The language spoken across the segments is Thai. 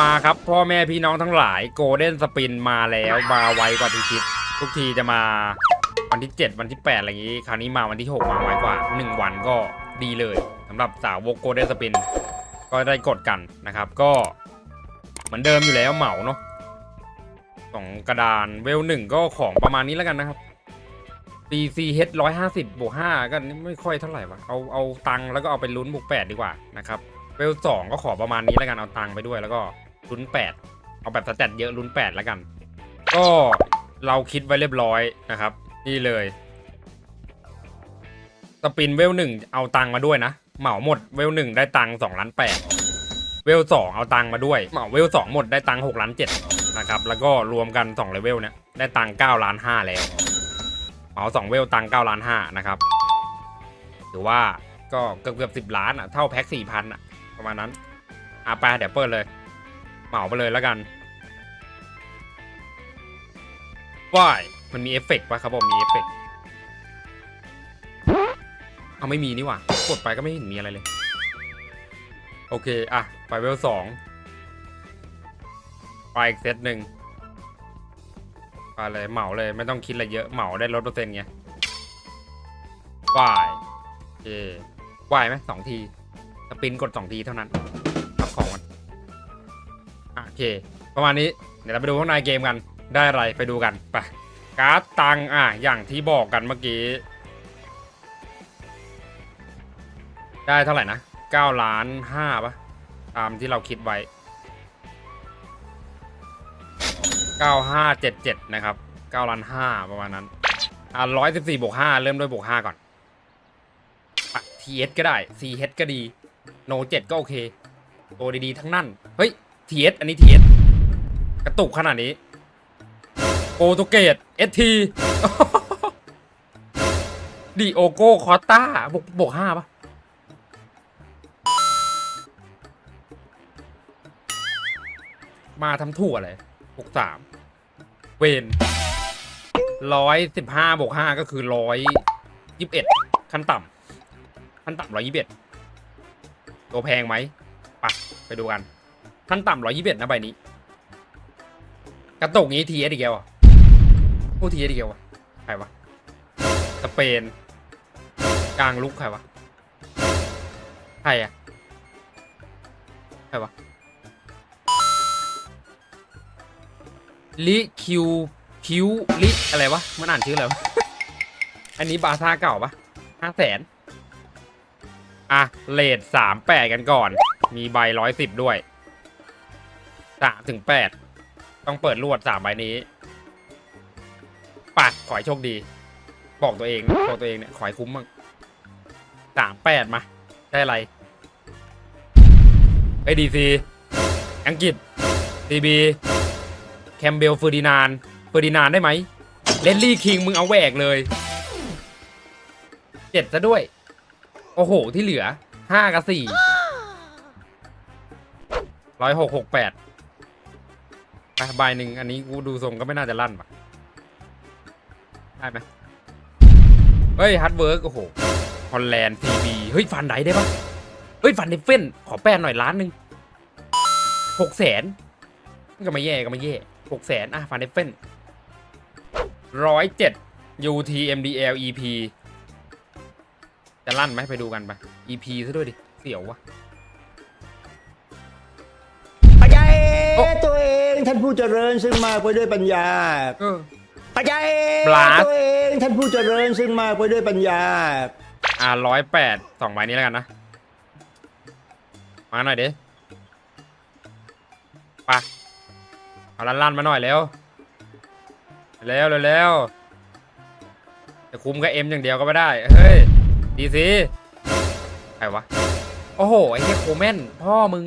มาครับพ่อแม่พี่น้องทั้งหลายโกลเด้นสปินมาแล้วมาไวกว่าที่คิด ทุกทีจะมาวันที่ 7 วันที่ 8 อะไรอย่างนี้ คราวนี้มาวันที่ 6 มาไวกว่า 1 วันก็ดีเลยสำหรับสาวกโกลเด้นสปิน ก็ได้กดกันนะครับ ก็เหมือนเดิมอยู่แล้วเหมาเนาะสองกระดานเวลหนึ่งก็ของประมาณนี้แล้วกันนะครับ DCH ร้อยห้าสิบบวกห้าก็ไม่ค่อยเท่าไหร่วะเอาเอาตังแล้วก็เอาไปลุ้นบวกแปดดีกว่านะครับเวลสองก็ขอประมาณนี้แล้วกันเอาตังไปด้วยแล้วก็ ลุ้นแปดเอาแบบสแตทเยอะลุ้นแปดแล้วกัน ก็เราคิดไว้เรียบร้อยนะครับ นี่เลยสปินเวลหนึ่งเอาตังมาด้วยนะ เหมาหมดเวลหนึ่งได้ตังสองล้านแปดเวลสองเอาตังมาด้วยเหมาเวลสองหมดได้ตังหกล้านเจ็ดนะครับแล้วก็รวมกันสองเลเวลเนี่ยได้ตังเก้าล้านห้าแล้วเหมาสองเวลตังเก้าล้านห้านะครับถือว่าก็เกือบเกือบสิบล้านอะเท่าแพ็คสี่พันอะประมาณนั้นอาไปเดี๋ยวเปิดเลย เหมาไปเลยแล้วกันว้ายมันมีเอฟเฟกต์ปะครับผมมีเอฟเฟกต์เอาไม่มีนี่หว่ากดไปก็ไม่เห็นมีอะไรเลย โอเค อะ ไปเวลสองไปอีกเซตหนึ่งไปเลยเหมาเลยไม่ต้องคิดอะไรเยอะเหมาได้ลดเปอร์เซ็นต์ไงว่ายโอเคว่ายไหมสองทีสปินกดสองทีเท่านั้น เค ประมาณนี้เดี๋ยวเราไปดูข้างในเกมกันได้อะไรไปดูกันไปการ์ดตังอะอย่างที่บอกกันเมื่อกี้ ได้เท่าไหร่นะ9ล้าน5ปะตามที่เราคิดไว้ 9577 นะครับ9ล้าน5ประมาณนั้น อะ114บวก5เริ่มด้วยบวก5ก่อน TS ก็ได้ CH ก็ดี No 7ก็โอเค ตัวดีๆ ทั้งนั้น เฮ้ย TS อันนี้ TS กระตุกขนาดนี้โปรตุเกส ST ดีโอโก้คอต้าบวกบวกห้าปะมาทำถั่วอะไรบวกสามเวนร้อยสิบห้าบวกห้าก็คือร้อยยี่สิบเอ็ดขั้นต่ำขั้นต่ำร้อยยี่สิบเอ็ดตัวแพงไหมไปะไปดูกัน ขั้นต่ำร้อยยี่สิบเอ็ดนะใบนี้ กระตุกงี้ทีเอสอีกแล้วอะโอ้ทีเอสอีกแล้วอะใครวะสเปน กลางลุกใครวะใครอะใครวะลิคิวคิวลิอะไรวะมันอ่านชื่ออะไรวะอันนี้บาซ่าเก่าปะห้าแสนอะเลทสามแปดกันก่อน มีใบร้อยสิบด้วย สามถึงแปดต้องเปิดรวดสามใบนี้ไปัดขอให้โชคดี บอกตัวเองบอกตัวเองเนี่ยขอให้คุ้มมั่งสามแปดมา ได้อะไรไอดีซีอังกฤษดีบีแคมเบลฟูดินานฟูดินานได้ไหมเลนลี่คิงมึงเอาแหวกเลยเจ็ดซะด้วย โอ้โห ที่เหลือห้ากับสี่ร้อยหกหกแปด ไปใบหนึ่งอันนี้กูดูทรงก็ไม่น่าจะลั่นปะได้ไหมเฮ้ยฮัตเวิร์กโอ้โหฮอลแลนด์ซีบีเฮ้ยฟันไดได้ปะเฮ้ยฟันเดฟเฟนขอแป้นหน่อยล้านหนึ่งหกแสนก็ไม่แย่ก็ไม่แย่หกแสนอะฟันเดฟเฟนร้อยเจ็ด UTMDL EP จะลั่นไหมไปดูกันไป EP ซะด้วยดิ เสียววะ ท่านผู้เจริญซึ่งมากไปด้วยปัญญาเออ ปัจจัย Blast ตัวเองท่านผู้เจริญซึ่งมากไปด้วยปัญญา อ่าร้อยแปดสองใบนี้แล้วกันนะ มาหน่อยดิไปเอาลั่นลั่นๆมาหน่อยเร็วเร็วเร็วเร็วจะคุมกับเอ็มอย่างเดียวก็ไม่ได้ เฮ้ย ดีสิใครวะ โอ้โห ไอ้เหี้ยโคแมนพ่อมึง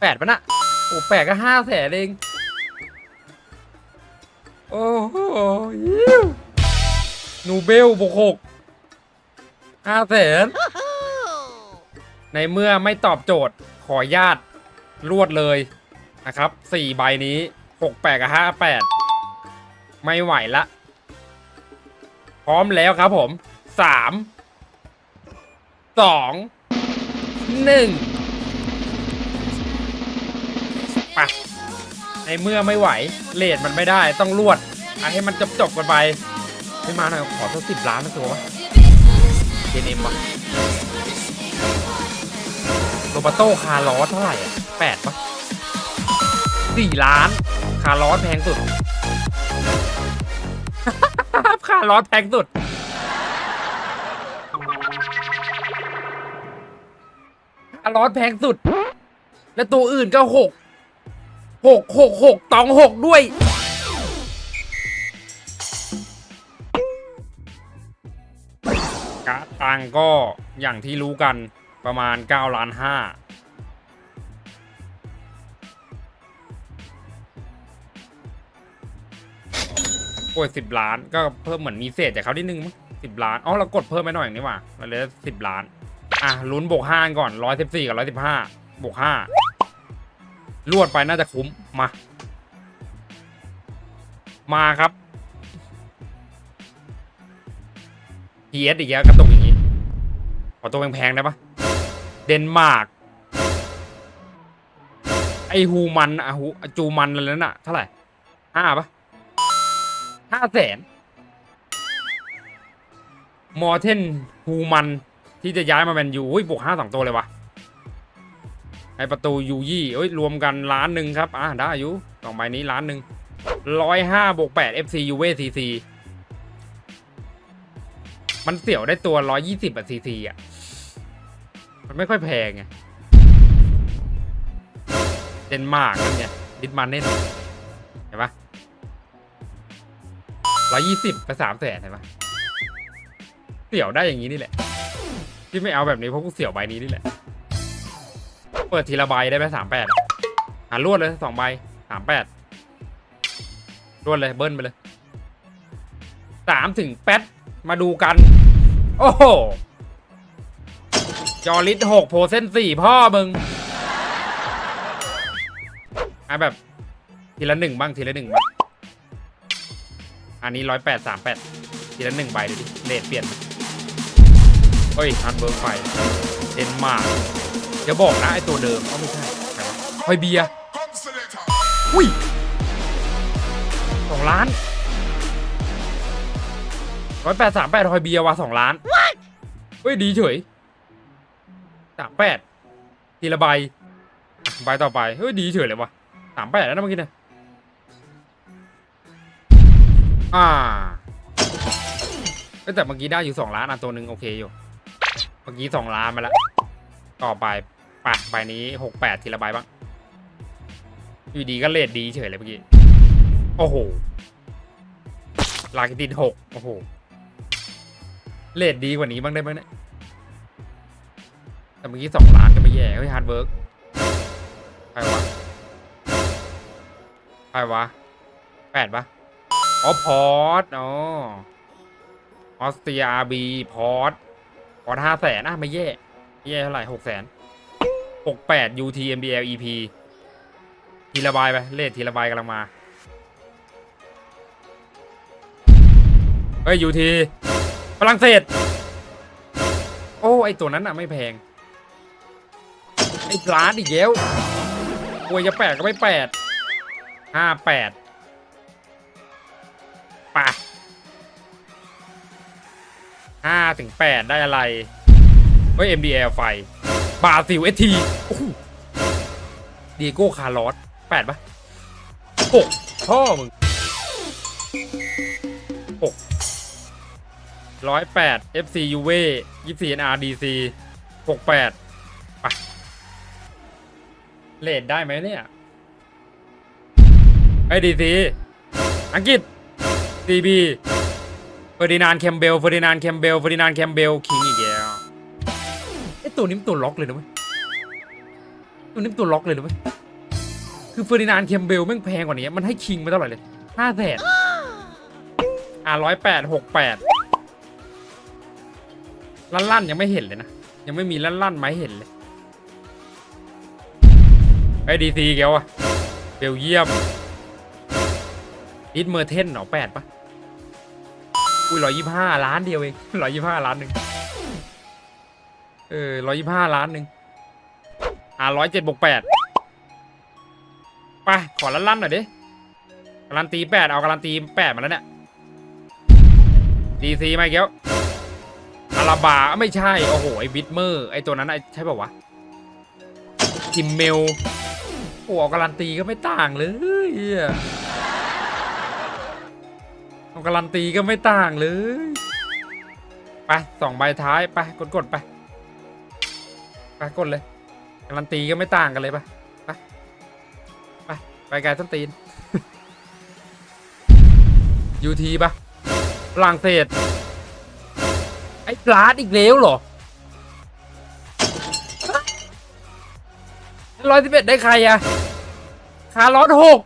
แปดปะนะ โอ้แปดก็ห้าแสนเอง โอ้โหยิ้วนูเบลบวกหกห้าแสนในเมื่อไม่ตอบโจทย์ขอญาตรวดเลยนะครับสี่ใบนี้หกแปดกับห้าแปดไม่ไหวละ พร้อมแล้วครับผมสามสองหนึ่ง ไปในเมื่อไม่ไหวเลทมันไม่ได้ต้องรวดอให้มันจบจบกันไปไม่มาหน่อยขอสักสิบล้านนะตัววะเกนเอ็มวะโรบัโตคาร์ลอสเท่าไหร่อะแปดปะสี่ล้าน คาร์ลอสแพงสุด คาร์ลอสแพงสุดคาร์ลอสแพงสุด และตัวอื่นก็หก หกหกหกตองหกด้วย กะตังก็อย่างที่รู้กันประมาณ9ล้านห้าโอ้ยสิบล้านก็เพิ่มเหมือนมีเศษจากเขานิดนึงมั้งสิบล้านอ๋อเรากดเพิ่มไปหน่อยนี่หว่าเราเลยสิบล้าน อะลุ้นบวกห้าก่อนร้อยสิบสี่กับร้อยสิบห้าบวกห้า ลวดไปน่าจะคุ้ม มา มาครับ PS อีกแล้วกระตุกอย่างนี้ ขอตัวแพงๆได้ปะเดนมาร์กไอฮูมันอะฮูจูมันอะไรนั่นอะเท่าไหร่ห้าปะห้าแสนมอร์เทนฮูมันที่จะย้ายมาแมนยูอุ้ยบวกห้าสองตัวเลยวะ ไอประตูยูยี่เอ้ยรวมกันล้านหนึ่งครับ อะได้อยู่สองใบนี้ล้านหนึ่งร้อยห้าบวกแปด FC ยูเว่ซีซีมันเสี่ยวได้ตัวร้อยยี่สิบอะซีซีอะมันไม่ค่อยแพงไงเดนมาร์กนั่นไงดิดมาเน่นเห็นปะร้อยยี่สิบไปสามแสนเห็นปะเสี่ยวได้อย่างนี้นี่แหละ ที่ไม่เอาแบบนี้เพราะกูเสี่ยวใบนี้นี่แหละ ปิดทีละใบได้ไหมสามแปดหารวดเลยสองใบสามแปดรวดเลยเบิ้ลไปเลยสามถึงแปดมาดูกัน โอ้โห จอริสหกโพเซนสี่พ่อมึงอะแบบ ทีละหนึ่งบ้างทีละหนึ่งบ้างอันนี้ร้อยแปดสามแปดทีละหนึ่งใบดูดิเลทเปลี่ยนเฮ้ยฮันเบิร์กไฟเดนมาร์ก อย่าบอกนะไอตัวเดิมเขาไม่ใช่ใครวะฮอยเบียร์อุ้ยสองล้านร้อยแปดสามแปดฮอยเบียร์ว่ะสองล้านเฮ้ยดีเฉยสามแปดทีละใบใบต่อไปเฮ้ยดีเฉยเลยวะสามแปดแล้วนะเมื่อกี้เนี่ยอ่าแต่เมื่อกี้ได้อยู่สองล้านอะตัวหนึ่งโอเคอยู่ เมื่อกี้สองล้านมาแล้ว ต่อไป ไปใบนี้หกแปดทีละใบบ้างอยู่ดีก็เลทดีเฉยเลยเมื่อกี้ โอ้โห ลากิตินหกโอ้โห เลทดีกว่านี้บ้างได้ไหมเนี่ย แต่เมื่อกี้สองล้านก็ไม่แย่เฮ้ยฮาร์ดเวิร์กใครวะใครวะแปดปะอ๋อ พอร์ตอ๋อออสเตรียอาร์บีพอร์ตพอร์ตห้าแสนนะไม่แย่ไม่แย่เท่าไหร่หกแสน หกแปด UT MDL EP ทีละใบไป เลททีละใบกำลังมา เฮ้ย UT ฝรั่งเศส โอ้ ไอตัวนั้นอะไม่แพง ไอ้ร้านอีกแล้วกลัวจะแปดก็ไม่แปดห้าแปดไปห้าถึงแปดได้อะไร เฮ้ย MDL ไฟ บาซิลเอทีดีโก้คาร์ลอสแปดปะหกพ่อมึงหกร้อยแปด FC ยูเว่ยี่สี่ NRDC หกแปดเลดได้ไหมเนี่ยไอ้ดีซีอังกฤษซีบีเฟอร์ดินานด์แคมเบลเฟอร์ดินานด์แคมเบลเฟอร์ดินานด์แคมเบลคิง ตัวนี้มันตัวล็อกเลยนะเว้ยตัวนี้มันตัวล็อกเลยนะเว้ยคือเฟอร์ดินานด์แคมเบลแม่งแพงกว่านี้มันให้คิงมาเท่าไหร่เลยห้าแสนอะร้อยแปดหกแปดลั่นลั่นยังไม่เห็นเลยนะ ยังไม่มีลั่นลั่นๆมาให้เห็นเลยไอ้ดีซีเกียวอะเบลเยียมอิทเมอร์เทนเหรอแปดปะอุ้ยร้อยยี่ห้าล้านเดียวเองร้อยยี่ห้าล้านหนึ่ง เออร้อยยี่ห้าล้านหนึ่งอ่าร้อยเจ็ดบวกแปดไปขอลั่นๆหน่อยดิการันตีแปดเอาการันตีแปดมาแล้วเนี่ยดีซีมาอีกแล้วอาราบาไม่ใช่ โอ้โห ไอ้บิทเมอร์ ไอ้ตัวนั้นไอ้ใช่ป่าวะทิมเมลโอ้โหเอาการันตีก็ไม่ต่างเลยเอาการันตีก็ไม่ต่างเลย ไปสองใบท้าย ไป กดๆไป ไปกดเลยการันตีก็ไม่ต่างกันเลยไปไปไปไปไกลต้นตีนยูทีปะฝรั่งเศสไอ้ปลาดอีกแล้วเหรอร้อยสิบเอ็ดได้ใครอะคาร์ลอสหก